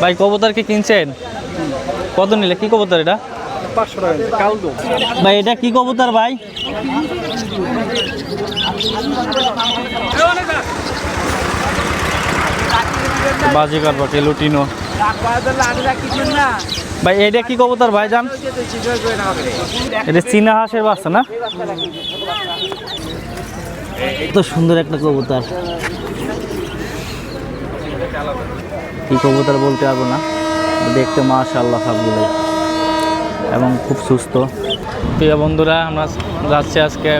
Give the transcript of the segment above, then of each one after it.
ভাই, কবুতর কি কিনছেন? কত নিলে? কি কবুতর এটা? ভাই, এটা কি কবুতর ভাই? বাজিকার পাখি লুটিনো। ভাই, এটা কি কবুতর ভাই, জান? এটা চীনা হাঁসের বাচ্চা না? এত সুন্দর একটা কবুতর। কি কবুতর বলতে পারব না। দেখতে মাশাআল্লাহ সবগুলোই এবং খুব সুস্থ। প্রিয় বন্ধুরা, আমরা যাচ্ছি আজকে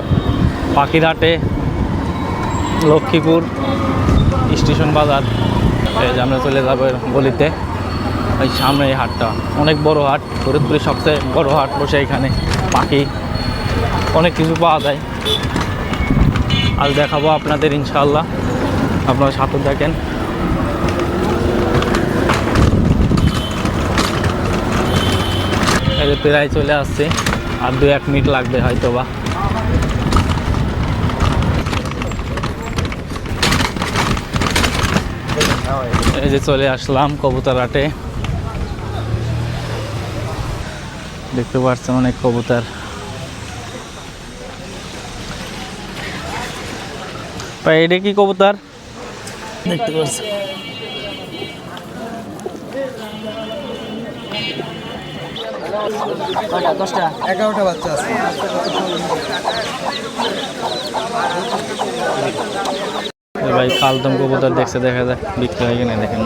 পাখিরহাটে, লক্ষ্মীপুর স্টেশন বাজার। এই যে আমরা চলে যাব গলিতে। ওই সামনে এই হাটটা। অনেক বড় হাট, ফরিদপুরের সবচেয়ে বড় হাট বসে এখানে, পাখি। অনেক কিছু পাওয়া যায়। আজ দেখাবো আপনাদের ইনশাল্লাহ আপনারা সাথে দেখেন এই যে প্রায় চলে আসছে। আর দু এক মিনিট লাগবে হয়তো বা এই যে চলে আসলাম কবুতর হাটে। দেখতে পাচ্ছেন অনেক কবুতর। এটা কি কবুতর? দেখতে পাচ্ছেন এগারোটা বাচ্চা আছে ভাই কালদম কবুতর দেখছে দেখা যায় বিক্রি হয় কিনা দেখেন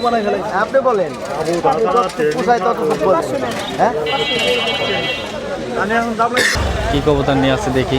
বানাই ফেলাই আপনি বলেন। হ্যাঁ? কি কবুতর নিয়ে আছে দেখি।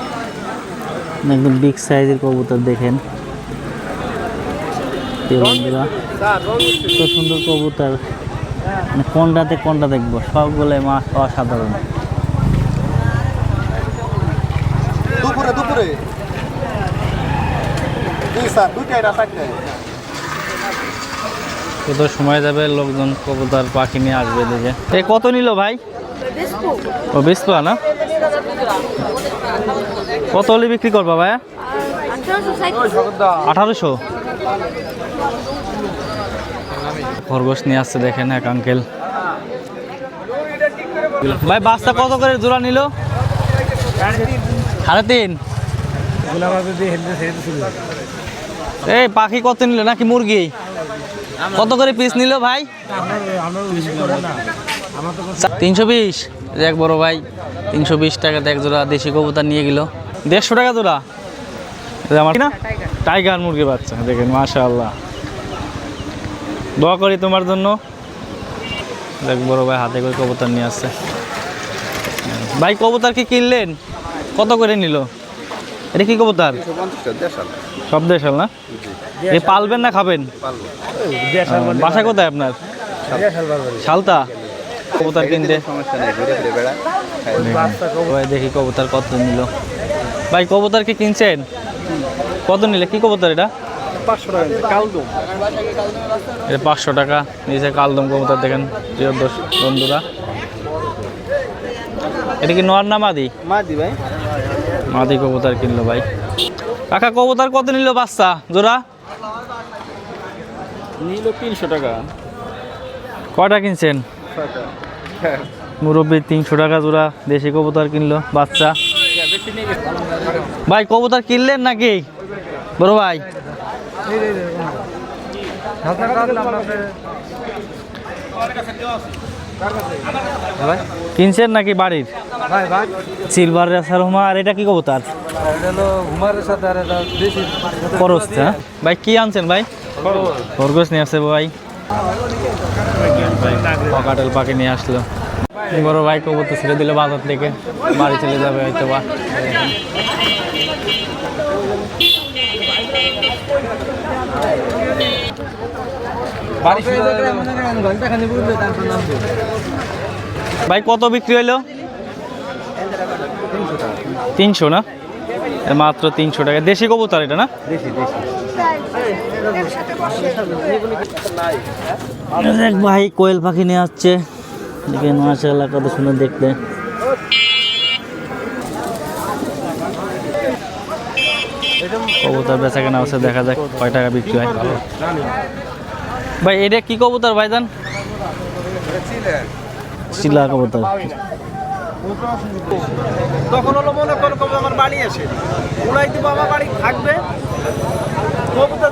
একদম বিগ সাইজের কবুতর দেখেন। বন্ধুরা সুন্দর কবুতর। মানে কোনটাতে কোনটা দেখব? সবগুলোই মাছ অসাধারণ। দুপুরে কত সময় যাবে লোকজন কবুতর পাখি নিয়ে আসবে দেখে এ কত নিল ভাই? ও বিস্পা না? কত হলে বিক্রি করবা ভাই আঠারোশো। খরগোশ নিয়ে আসছে দেখেন এক আঙ্কেল ভাই, বাচ্চা কত করে জোড়া নিল? সাড়ে তিন। এই, পাখি কত নিল? নাকি মুরগি? কত করে পিস নিল ভাই? তিনশো বিশ। এক বড় ভাই তিনশো বিশ টাকাতে এক জোড়া দেশি কবুতর নিয়ে গেল। দেড়শো টাকা জোড়া? আমার না? টাইগার মুরগি বাচ্চা দেখেন মাশা আল্লাহ দোয়া করি তোমার জন্য। দেখ বড় ভাই হাতে করে কবুতর নিয়ে আসছে। ভাই কবুতর কি কিনলেন? কত করে নিল? এটা কি কবুতর? সব দেশাল না? পালবেন না খাবেন? বাসা কোথায় আপনার? শালতা? কবুতর কিনতে। ভাই দেখি কবুতর কত নিল। ভাই কবুতর কি কিনছেন? কত নিলে? কি কবুতর এটা? পাঁচশো টাকা। নিচে কালদম কবুতর দেখেন প্রিয় বন্ধুরা। এটা কি নোয়ার না মাদি? মা দি ভাই। মাদি কবুতর কিনলো ভাই। কাকা কবুতর কত নিল বাচ্চা? জোড়া? নিল তিনশো টাকা। কয়টা কিনছেন? মুরব্বী তিনশো টাকা জোড়া দেশি কবুতর কিনলো বাচ্চা। ভাই কবুতর কিনলেন নাকি? বড় ভাই। কিনছেন নাকি বাড়ির? সিলভার রেসারহুমা আর এটা কি কবুতর? খরচ হ্যাঁ? ভাই কি আনছেন ভাই? খরগোশ নিয়ে আসছে ভাই। পকাটেল পাখি নিয়ে আসলো। বড় ভাই কবুতর ছেড়ে দিল বাজার থেকে। বাড়ি চলে যাবে হয়তো বা ভাই কত বিক্রি হইল? তিনশো না? মাত্র তিনশো টাকা। দেশি কবুতর এটা না? দেশি দেশি। এক ভাই কোয়েল পাখি নিয়ে আসছে। দেখেন মাশাআল্লাহ কত সুন্দর দেখতে। কবুতর বেচা কেনা আছে দেখা যাক কয় টাকা বিক্রি হয়। ভাই এটা কি কবুতর ভাই ভাইজান? চিলা কবুতর। তখন হলো মনে করো কবে আমার বাড়ি আসে। উড়াই দিব আমার বাড়ি থাকবে। কবুতর।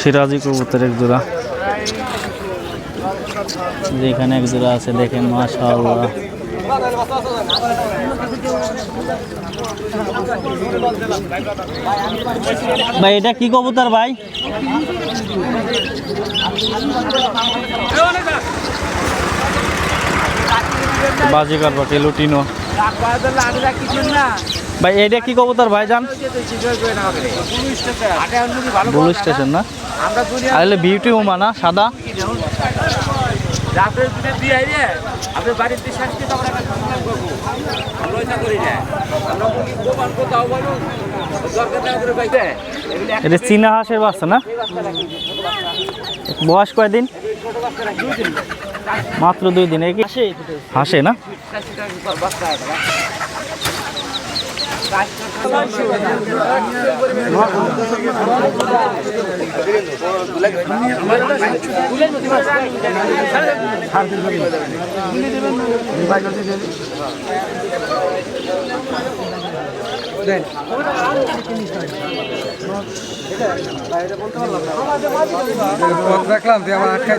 সিরাজি কবুতর এক জোড়া যেখানে এক জোড়া আছে দেখেন মাশাআল্লাহ ভাই এটা কি কবুতর ভাই? বাজিকার পাখি লুটিনো ভাই এটা কি কবুতর ভাই জান? ব্লু স্টেশন না? আমরা বিউটি উমা না? সাদা? রাতের দিয়ে আইলে আপনি বাড়িতে শাস্তি তো আমরা একটা সুন্দর করব। লয়টা করি না। আমরা কোথাও বলো দরকার না করে পাইতে এটা চীনা হাঁসের বাচ্চা না? বয়স কয়দিন? মাত্র দুই দিন হাসে না? বাচ্চা রাখলাম তুই আমার আটকাই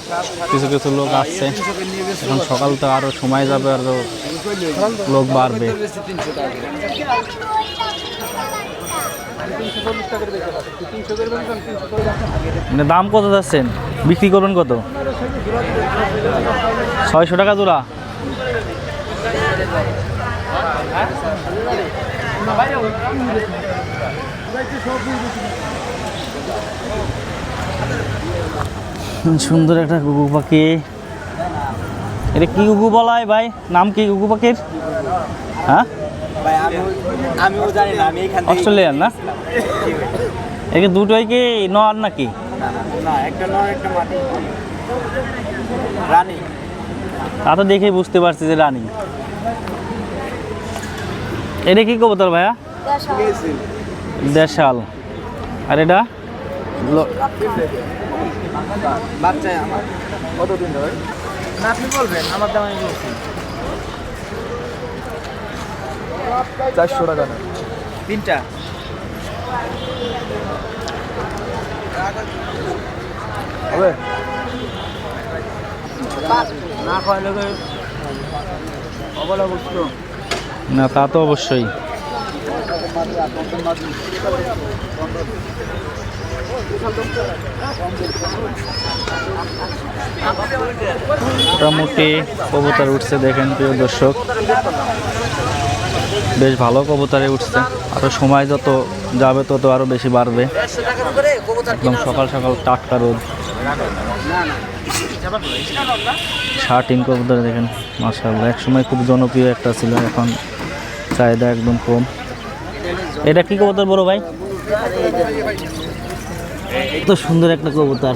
কিছু কিছু লোক আসছে। এখন সকাল তো আরও সময় যাবে, আরও লোক বাড়বে। মানে দাম কত যাচ্ছেন? বিক্রি করবেন কত? ছয়শো টাকা জোড়া। সুন্দর একটা গুগু পাখি। এটা কি গুগু বলা হয় ভাই? নাম কি গুগু পাখির? হ্যাঁ? ভাই আমি না আমি অস্ট্রেলিয়ান না? একে দুটোই কি নর নাকি? না একটা নয় একটা মাটি। রানী। তা তো দেখেই বুঝতে পারছি যে রানী। এটা কি কবুতর ভাইয়া? দেশাল। আর এটা? বাচ্চা আমার। কতদিন ধরে? না, আপনি বলবেন, আমার দাম আমি বলছি। চারশো টাকা তিনটা। হবে? না খাওয়াই লোকে অবলা বুঝতো না, তা তো অবশ্যই। মোটামুটি কবুতর উঠছে দেখেন প্রিয় দর্শক। বেশ ভালো কবুতরে উঠছে। আরও সময় যত যাবে তত আরও বেশি বাড়বে। একদম সকাল সকাল টাটকা রোদ। ইন কবুতরে দেখেন মাসাল্লাহ এক সময় খুব জনপ্রিয় একটা ছিল, এখন চাহিদা একদম কম। এটা কি কবুতর বড় ভাই? এত সুন্দর একটা কবুতর।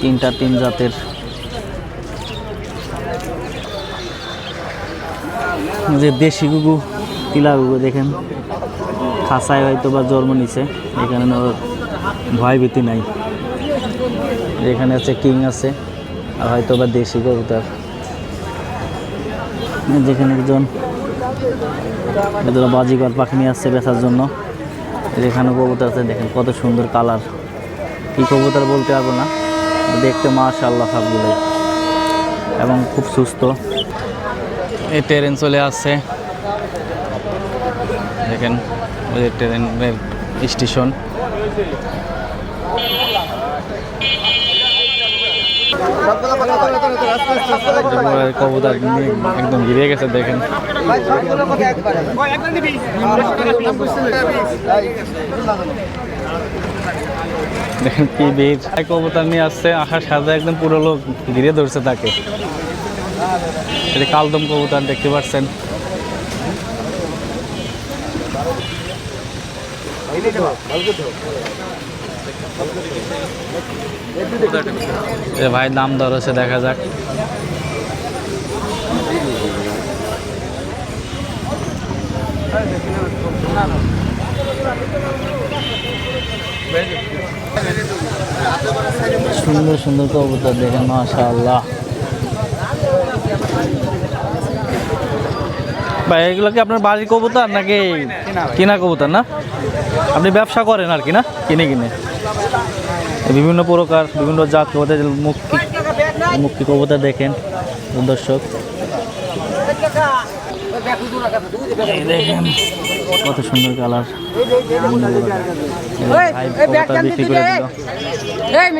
তিনটা তিন জাতের। যে দেশি গুগু, তিলা গুগু দেখেন। খাসায় হয়তো বা জন্ম নিছে, এখানে ওর ভয় ভীতি নাই। এখানে আছে কিং আছে। হয়তো বা দেশি কবুতর যেখানে একজন এদের বাজিগর পাখি নিয়ে আসছে বেচার জন্য। যেখানে কবুতর আছে, দেখেন কত সুন্দর কালার। কি কবুতর বলতে পারব না দেখতে মাশাআল্লাহ সবগুলোই। এবং খুব সুস্থ। এই ট্রেন চলে আসছে। দেখেন, ওই ট্রেনের স্টেশন কবুতর একদম ঘিরে গেছে দেখেন দেখেন কি এক কবুতর নিয়ে আসছে আসার সাথে একদম পুরো লোক ঘিরে ধরছে তাকে কালদম কবুতর দেখতে পাচ্ছেন এ ভাই, দাম দর হচ্ছে, দেখা যাক। সুন্দর সুন্দর কবুতর দেখেন মাশাআল্লাহ। ভাই, এগুলো কি আপনার বাড়ির কবুতর নাকি কিনা কবুতর না? আপনি ব্যবসা করেন আর কি না? কিনে কিনে। বিভিন্ন প্রকার বিভিন্ন জাত কবুতর মুক্তি মুক্তি কবুতর দেখেন দর্শক দেখেন কত সুন্দর কালার বিক্রি করে দিল এই